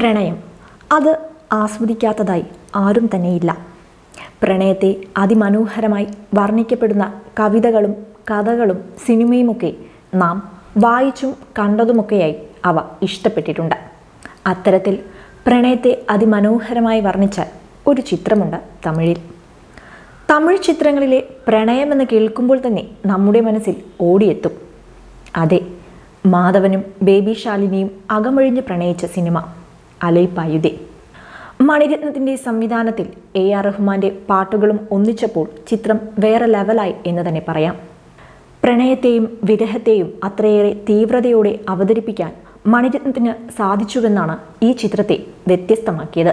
പ്രണയം. അത് ആസ്വദിക്കാത്തതായി ആരും തന്നെയില്ല. പ്രണയത്തെ അതിമനോഹരമായി വർണിക്കപ്പെടുന്ന കവിതകളും കഥകളും സിനിമയുമൊക്കെ നാം വായിച്ചും കണ്ടതുമൊക്കെയായി അവ ഇഷ്ടപ്പെട്ടിട്ടുണ്ട്. അത്തരത്തിൽ പ്രണയത്തെ അതിമനോഹരമായി വർണിച്ച ഒരു ചിത്രമുണ്ട് തമിഴിൽ. തമിഴ് ചിത്രങ്ങളിലെ പ്രണയമെന്ന് കേൾക്കുമ്പോൾ തന്നെ നമ്മുടെ മനസ്സിൽ ഓടിയെത്തും. അതെ മാധവനും ബേബി ശാലിനിയും അകമൊഴിഞ്ഞ് പ്രണയിച്ച സിനിമ. അലൈപ്പായുതേ മണിരത്നത്തിന്റെ സംവിധാനത്തിൽ എ ആർ റഹ്മാന്റെ പാട്ടുകളും ഒന്നിച്ചപ്പോൾ ചിത്രം വേറെ ലെവലായി എന്ന് തന്നെ പറയാം. പ്രണയത്തെയും വിരഹത്തെയും അത്രയേറെ തീവ്രതയോടെ അവതരിപ്പിക്കാൻ മണിരത്നത്തിന് സാധിച്ചുവെന്നാണ് ഈ ചിത്രത്തെ വ്യത്യസ്തമാക്കിയത്.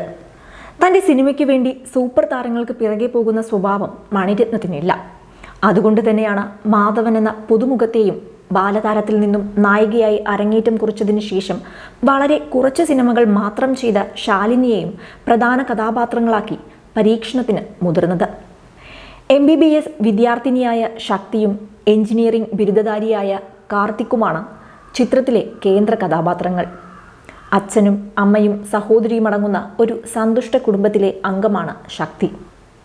തന്റെ സിനിമയ്ക്ക് വേണ്ടി സൂപ്പർ താരങ്ങൾക്ക് പിറകെ പോകുന്ന സ്വഭാവം മണിരത്നത്തിനില്ല. അതുകൊണ്ട് തന്നെയാണ് മാധവൻ എന്ന പുതുമുഖത്തെയും ബാലതാരത്തിൽ നിന്നും നായികയായി അരങ്ങേറ്റം കുറിച്ചതിന് ശേഷം വളരെ കുറച്ച് സിനിമകൾ മാത്രം ചെയ്ത ശാലിനിയെയും പ്രധാന കഥാപാത്രങ്ങളാക്കി പരീക്ഷണത്തിന് മുതിർന്നത്. എം ബി ബി എസ് വിദ്യാർത്ഥിനിയായ ശക്തിയും എഞ്ചിനീയറിംഗ് ബിരുദധാരിയായ കാർത്തിക്കുമാണ് ചിത്രത്തിലെ കേന്ദ്ര കഥാപാത്രങ്ങൾ. അച്ഛനും അമ്മയും സഹോദരിയും അടങ്ങുന്ന ഒരു സന്തുഷ്ട കുടുംബത്തിലെ അംഗമാണ് ശക്തി.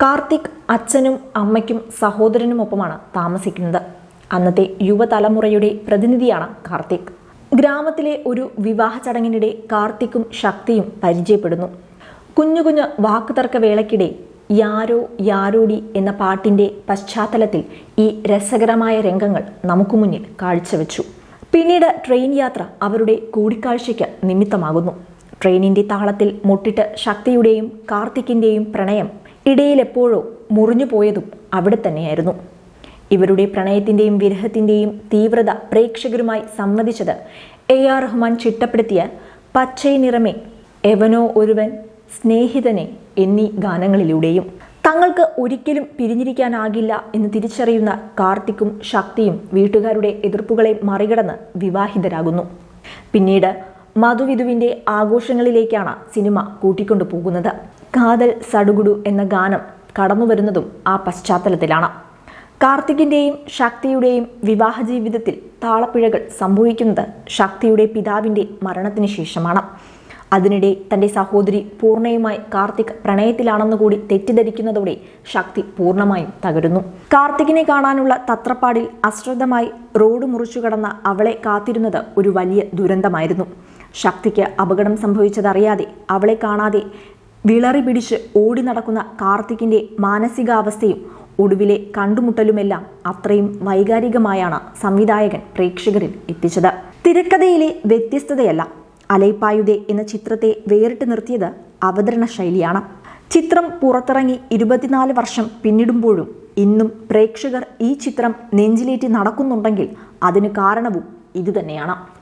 കാർത്തിക് അച്ഛനും അമ്മയ്ക്കും സഹോദരനുമൊപ്പമാണ് താമസിക്കുന്നത്. അന്നത്തെ യുവതലമുറയുടെ പ്രതിനിധിയാണ് കാർത്തിക്. ഗ്രാമത്തിലെ ഒരു വിവാഹ ചടങ്ങിനിടെ കാർത്തിക്കും ശക്തിയും പരിചയപ്പെടുന്നു. കുഞ്ഞു കുഞ്ഞു വാക്കുതർക്ക വേളയ്ക്കിടെ യാരോ യാരോടി എന്ന പാട്ടിന്റെ പശ്ചാത്തലത്തിൽ ഈ രസകരമായ രംഗങ്ങൾ നമുക്ക് മുന്നിൽ കാഴ്ചവെച്ചു. പിന്നീട് ട്രെയിൻ യാത്ര അവരുടെ കൂടിക്കാഴ്ചയ്ക്ക് നിമിത്തമാകുന്നു. ട്രെയിനിന്റെ താളത്തിൽ മുട്ടിട്ട് ശക്തിയുടെയും കാർത്തിക്കിന്റെയും പ്രണയം ഇടയിലെപ്പോഴോ മുറിഞ്ഞു പോയതും അവിടെ തന്നെയായിരുന്നു. ഇവരുടെ പ്രണയത്തിന്റെയും വിരഹത്തിന്റെയും തീവ്രത പ്രേക്ഷകരുമായി സംവദിച്ചത് എ ആർ റഹ്മാൻ ചിട്ടപ്പെടുത്തിയ പച്ചൈ നിറമേ എവനോ ഒരുവൻ സ്നേഹിതനെ എന്നീ ഗാനങ്ങളിലൂടെയും. തങ്ങൾക്ക് ഒരിക്കലും പിരിഞ്ഞിരിക്കാനാകില്ല എന്ന് തിരിച്ചറിയുന്ന കാർത്തിക്കും ശക്തിയും വീട്ടുകാരുടെ എതിർപ്പുകളെ മറികടന്ന് വിവാഹിതരാകുന്നു. പിന്നീട് മധുവിധുവിന്റെ ആഘോഷങ്ങളിലേക്കാണ് സിനിമ കൂട്ടിക്കൊണ്ടു പോകുന്നത് കാതൽ സടുകുടു എന്ന ഗാനം കടന്നുവരുന്നതും ആ പശ്ചാത്തലത്തിലാണ്. കാർത്തികിന്റെയും ശക്തിയുടെയും വിവാഹ ജീവിതത്തിൽ താളപ്പിഴകൾ സംഭവിക്കുന്നത് ശക്തിയുടെ പിതാവിന്റെ മരണത്തിന് ശേഷമാണ്. അതിനിടെ തന്റെ സഹോദരി പൂർണയുമായി കാർത്തിക് പ്രണയത്തിലാണെന്ന് കൂടി തെറ്റിദ്ധരിക്കുന്നതോടെ ശക്തി പൂർണമായും തകരുന്നു. കാർത്തികിനെ കാണാനുള്ള തത്രപ്പാടിൽ അശ്രദ്ധമായി റോഡ് മുറിച്ചു കടന്ന അവളെ കാത്തിരുന്നത് ഒരു വലിയ ദുരന്തമായിരുന്നു. ശക്തിക്ക് അപകടം സംഭവിച്ചതറിയാതെ അവളെ കാണാതെ വിളറി പിടിച്ച് ഓടി നടക്കുന്ന കാർത്തികിന്റെ മാനസികാവസ്ഥയും ഒടുവിലെ കണ്ടുമുട്ടലുമെല്ലാം അത്രയും വൈകാരികമായാണ് സംവിധായകൻ പ്രേക്ഷകരിൽ എത്തിച്ചത്. തിരക്കഥയിലെ വ്യത്യസ്തതയല്ല അലൈപ്പായുതേ എന്ന ചിത്രത്തെ വേറിട്ട് നിർത്തിയത് അവതരണ ശൈലിയാണ്. ചിത്രം പുറത്തിറങ്ങി ഇരുപത്തിനാല് വർഷം പിന്നിടുമ്പോഴും ഇന്നും പ്രേക്ഷകർ ഈ ചിത്രം നെഞ്ചിലേറ്റി നടക്കുന്നുണ്ടെങ്കിൽ അതിന് കാരണവും ഇതുതന്നെയാണ്.